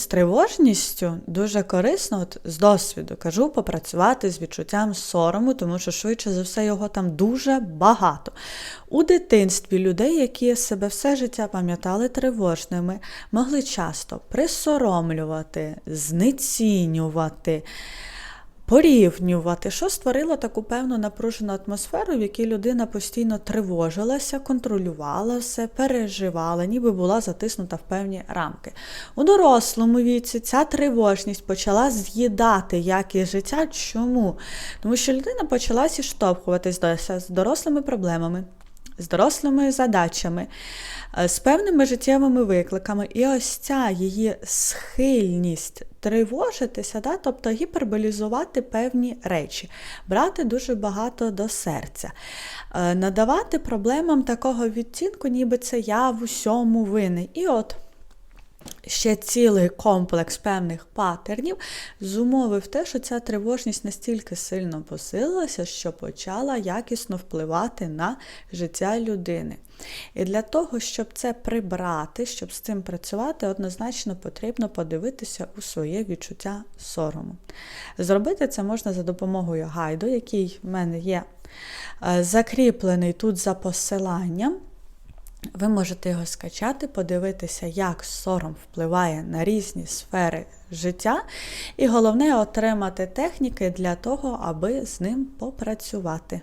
З тривожністю дуже корисно, от з досвіду кажу, попрацювати з відчуттям сорому, тому що швидше за все його там дуже багато. У дитинстві людей, які себе все життя пам'ятали тривожними, могли часто присоромлювати, знецінювати. Порівнювати, що створило таку певну напружену атмосферу, в якій людина постійно тривожилася, контролювала все, переживала, ніби була затиснута в певні рамки. У дорослому віці ця тривожність почала з'їдати якість життя. Чому? Тому що людина почала зіштовхуватись з дорослими проблемами. З дорослими задачами, е, з певними життєвими викликами, і ось ця її схильність тривожитися, да, тобто гіперболізувати певні речі, брати дуже багато до серця, е, надавати проблемам такого відтінку, ніби це я в усьому винен. І от ще цілий комплекс певних патернів зумовив те, що ця тривожність настільки сильно посилилася, що почала якісно впливати на життя людини. І для того, щоб це прибрати, щоб з цим працювати, однозначно потрібно подивитися у своє відчуття сорому. Зробити це можна за допомогою гайду, який в мене є е, закріплений тут за посиланням. Ви можете його скачати, подивитися, як сором впливає на різні сфери життя, і головне отримати техніки для того, аби з ним попрацювати.